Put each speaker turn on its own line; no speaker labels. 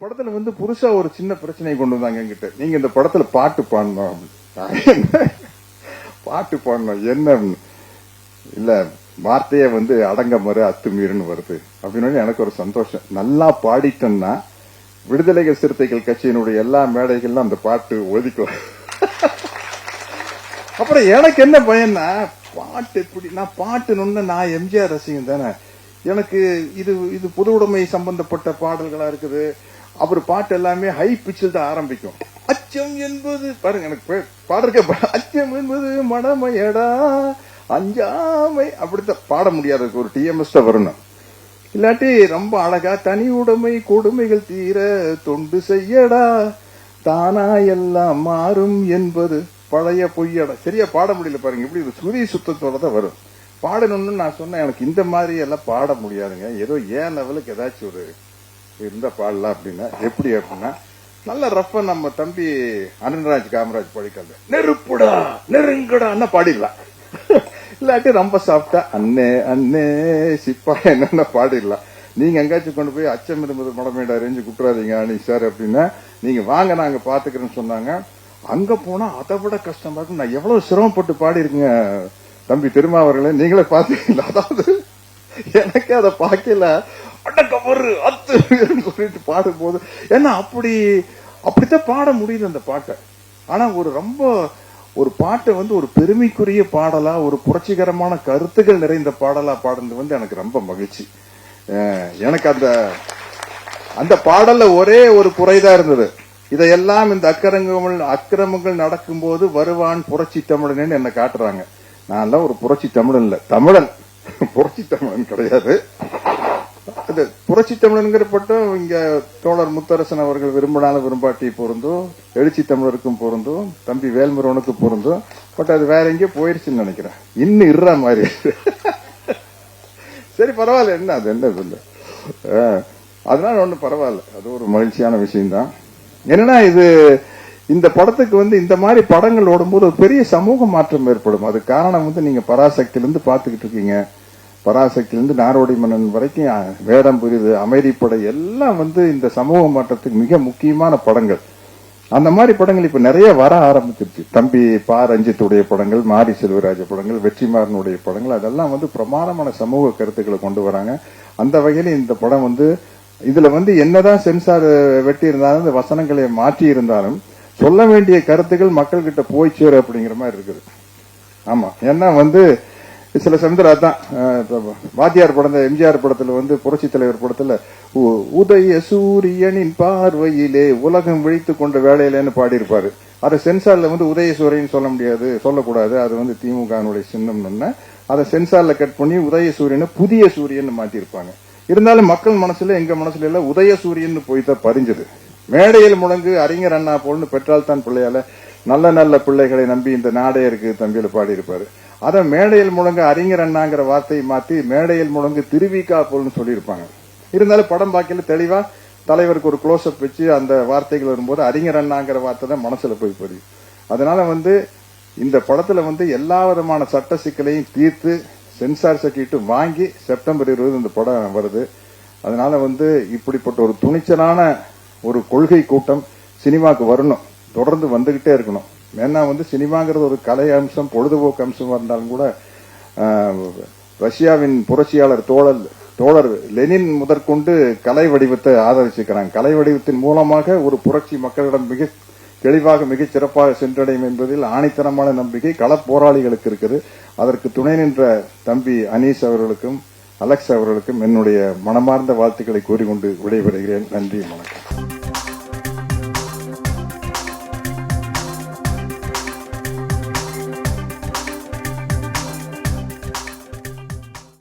படத்துல வந்து புதுசா ஒரு சின்ன பிரச்சனை கொண்டு வந்தாங்க என்கிட்ட. நீங்க இந்த படத்துல பாட்டு பாடணும். அப்படின்னு. என்ன? பாட்டு பாடணும். என்ன? இல்ல வார்த்தையே வந்து அடங்க மறு அத்துமீறுன்னு வருது. அப்படின்னு எனக்கு ஒரு சந்தோஷம். நல்லா பாடிட்டேன்னா விடுதலைகள் சிறுத்தைகள் கட்சியினுடைய எல்லா மேடைகள்லாம் அந்த பாட்டு ஒதுக்கும். அப்புறம் எனக்கு என்ன பயன்னா பாட்டு எப்படி நான் பாட்டுன்னு நான் எம்ஜிஆர் ரசிகன் தானே. எனக்கு இது இது பொது உடைமை சம்பந்தப்பட்ட பாடல்களா இருக்குது. அப்புறம் பாட்டு எல்லாமே ஹை பிச்சில் தான் ஆரம்பிக்கும். அச்சம் என்பது பாருங்க எனக்கு பாடுறக்க அச்சம் என்பது மடமையடா அஞ்சாமை அப்படித்தான். பாட முடியாது ஒரு டிஎம்எஸ் வரணும். இல்லாட்டி ரொம்ப அழகா தனி உடைமை கொடுமைகள் தீர தொண்டு செய்யடா. தானா எல்லாம் மாறும் என்பது பழைய பொய்யடா. சரியா பாட முடியல பாருங்க. இப்படி ஒரு சுரி சுத்தத்தோட தான் வரும். பாடணும்னு நான் சொன்னேன். எனக்கு இந்த மாதிரி எல்லாம் பாட முடியாதுங்க. ஏதோ ஏன் லெவலுக்கு ஏதாச்சும் ஒரு இருந்தால் பாடலாம் அப்படின்னா எப்படி அப்படின்னா நல்ல ரஃபா நம்ம தம்பி அருண்ராஜ் காமராஜ் படிக்கிறது நெருப்புடா நெருங்கடா பாடிடலாம். இல்லாட்டி ரொம்ப சாப்பிட்டா அண்ணே அண்ணே சிப்பா என்னென்ன பாடிடலாம். நீங்க எங்காச்சும் கொண்டு போய் அச்சம் இருந்தது மடமேடா ரேஞ்சு குட்டுறாதீங்க அனி சார் அப்படின்னா நீங்க வாங்க நாங்க பாத்துக்கிறேன்னு சொன்னாங்க. அங்க போனா அதை விட கஷ்டமா இருக்கும் நான் எவ்வளவு சிரமப்பட்டு பாடி இருக்கேங்க தம்பி திருமாவர்களே நீங்களே பாத்தீங்களா? அதாவது எனக்கு அதை பார்க்கல. அடக்க அத்து. சொல்லிட்டு பாடும்போது ஏன்னா அப்படி அப்படித்தான் பாட முடியுது அந்த பாட்டை. ஆனா ஒரு ரொம்ப ஒரு பாட்டை வந்து ஒரு பெருமைக்குரிய பாடலா ஒரு புரட்சிகரமான கருத்துக்கள் நிறைந்த பாடலா பாடுறது வந்து எனக்கு ரொம்ப மகிழ்ச்சி. எனக்கு அந்த அந்த பாடல்ல ஒரே ஒரு குறைதான் இருந்தது. இதையெல்லாம் இந்த அக்கிரமங்கள் அக்கிரமங்கள் நடக்கும்போது வருவான் புரட்சி தமிழன் என்ன காட்டுறாங்க. நான் ஒரு புரட்சி தமிழன் இல்ல. தமிழன். புரட்சி தமிழன் கிடையாது. இந்த புரட்சி தமிழனுங்கிற பட்டம் இங்க தோழர் முத்தரசன் அவர்கள் விரும்பினாலும் விரும்பாட்டி பொருந்தும் எழுச்சி தமிழருக்கும் பொருந்தும் தம்பி வேல்முருகனுக்கு பொருந்தும். பட் அது வேற எங்கேயோ போயிருச்சுன்னு நினைக்கிறேன். இன்னும் இருற மாதிரி. சரி பரவாயில்ல. என்ன அது என்ன இல்லை அதனால ஒண்ணும் பரவாயில்ல. அது ஒரு மகிழ்ச்சியான விஷயம்தான். என்னன்னா இது இந்த படத்துக்கு வந்து இந்த மாதிரி படங்கள் ஓடும்போது ஒரு பெரிய சமூக மாற்றம் ஏற்படும். அது காரணம் வந்து நீங்க பராசக்தியிலிருந்து பாத்துக்கிட்டு இருக்கீங்க. பராசக்தியிலிருந்து நாரோடி மன்னன் வரைக்கும் வேடம் புரிது அமைதிப்படை எல்லாம் வந்து இந்த சமூக மாற்றத்துக்கு மிக முக்கியமான படங்கள். அந்த மாதிரி படங்கள் இப்ப நிறைய வர ஆரம்பிச்சிருச்சு. தம்பி பா. ரஞ்சித்துடைய படங்கள் மாரி செல்வராஜ படங்கள் வெற்றிமாறனுடைய படங்கள் அதெல்லாம் வந்து பிரமாணமான சமூக கருத்துக்களை கொண்டு வராங்க. அந்த வகையில இந்த படம் வந்து இதுல வந்து என்னதான் சென்சார் வெட்டி இருந்தாலும் இந்த வசனங்களை மாற்றி இருந்தாலும் சொல்ல வேண்டிய கருத்துக்கள் மக்கள் கிட்ட போய் சேரும் அப்படிங்கிற மாதிரி இருக்குது. ஆமா. ஏன்னா வந்து சில சமயத்துல தான். வாத்தியார் படம் எம்ஜிஆர் படத்துல வந்து புரட்சி தலைவர் படத்துல உ- உதய சூரியனின் பார்வையிலே உலகம் விழித்து கொண்ட வேலையிலேன்னு பாடியிருப்பாரு. அதை சென்சார்ல வந்து உதய சூரியன் சொல்ல முடியாது சொல்லக்கூடாது. அது வந்து திமுகனுடைய சின்னம்னு அதை சென்சார்ல கட் பண்ணி உதய சூரியனை புதிய சூரியன் மாத்திருப்பாங்க இருந்தாலும் மக்கள் மனசுல எங்க மனசுல எல்லாம் உதய சூரியன் போய் தான் பறிஞ்சது மேடையில் முழங்கு அறிஞர் அண்ணா போல்னு பெற்றால் தான் பிள்ளையால நல்ல நல்ல பிள்ளைகளை நம்பி இந்த நாடே இருக்கு தம்பியில பாடியிருப்பாரு. அதை மேடையில் முழங்கு அறிஞர் அண்ணாங்கிற வார்த்தையை மாத்தி மேடையில் முழங்கு திருவிக்கா போல்னு சொல்லியிருப்பாங்க. இருந்தாலும் படம் பார்க்கல தெளிவா தலைவருக்கு ஒரு க்ளோஸ்அப் வச்சு அந்த வார்த்தைகள் வரும்போது அறிஞர் அண்ணாங்கிற வார்த்தை தான் மனசுல போய் பதியும். அதனால வந்து இந்த படத்துல வந்து எல்லா விதமான சட்ட சிக்கலையும் தீர்த்து சென்சார் சர்டிஃபிகேட் வாங்கி செப்டம்பர் இருபது இந்த படம் வருது. அதனால வந்து இப்படிப்பட்ட ஒரு துணிச்சலான ஒரு கொள்கை கூட்டம் சினிமாக்கு வரணும். தொடர்ந்து வந்துகிட்டே இருக்கணும். ஏன்னா வந்து சினிமாங்கிறது ஒரு கலை அம்சம் பொழுதுபோக்கு அம்சமாக இருந்தாலும் கூட ரஷ்யாவின் புரட்சியாளர் தோழர் தோழர் லெனின் முதற்கொண்டு கலை வடிவத்தை ஆதரிச்சிருக்கிறாங்க. கலை வடிவத்தின் மூலமாக ஒரு புரட்சி மக்களிடம் மிக தெளிவாக மிகச் சிறப்பாக சென்றடையும் என்பதில் ஆணித்தனமான நம்பிக்கை கள போராளிகளுக்கு இருக்குது. அதற்கு துணை நின்ற தம்பி அனீஸ் அவர்களுக்கும் அலெக்ஸ் அவர்களுக்கும் என்னுடைய மனமார்ந்த வாழ்த்துக்களை கூறிக்கொண்டு விடைபெறுகிறேன். நன்றி வணக்கம்.